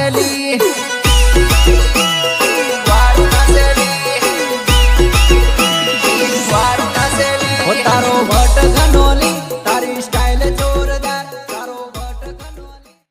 પારેલી